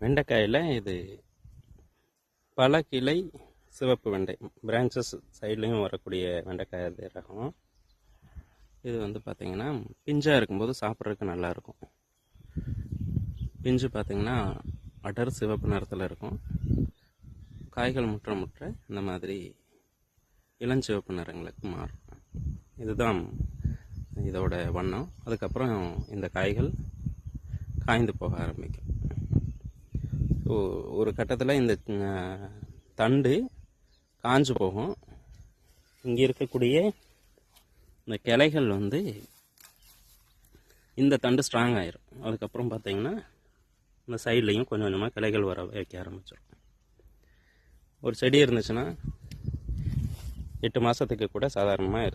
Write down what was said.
வெண்டைக்காயில் இது பல கிளை சிவப்பு வெண்டை பிரான்ச்சஸ் சைட்லேயும் வரக்கூடிய வெண்டைக்காய் இது ரகம். இது வந்து பார்த்திங்கன்னா பிஞ்சாக இருக்கும்போது சாப்பிட்றதுக்கு நல்லாயிருக்கும் பிஞ்சு பார்த்திங்கன்னா அடர் சிவப்பு நிறத்தில் இருக்கும். காய்கள் முற்ற முற்ற இந்த மாதிரி இளஞ்சிவப்பு நிறங்களுக்கு மாறும். இதுதான் இதோட வண்ணம். அதுக்கப்புறம் இந்த காய்கள் காய்ந்து போக ஆரம்பிக்கும். ஒரு கட்டத்தில் இந்த தண்டு காஞ்சு போகும். இங்கே இருக்கக்கூடிய இந்த கிளைகள் வந்து இந்த தண்டு ஸ்ட்ராங் ஆயிரும். அதுக்கப்புறம் பார்த்தீங்கன்னா இந்த சைட்லேயும் கொஞ்சம் கொஞ்சமாக கிளைகள் வர வைக்க ஆரம்பிச்சிடும் ஒரு செடி இருந்துச்சுன்னா எட்டு மாதத்துக்கு கூட சாதாரணமாக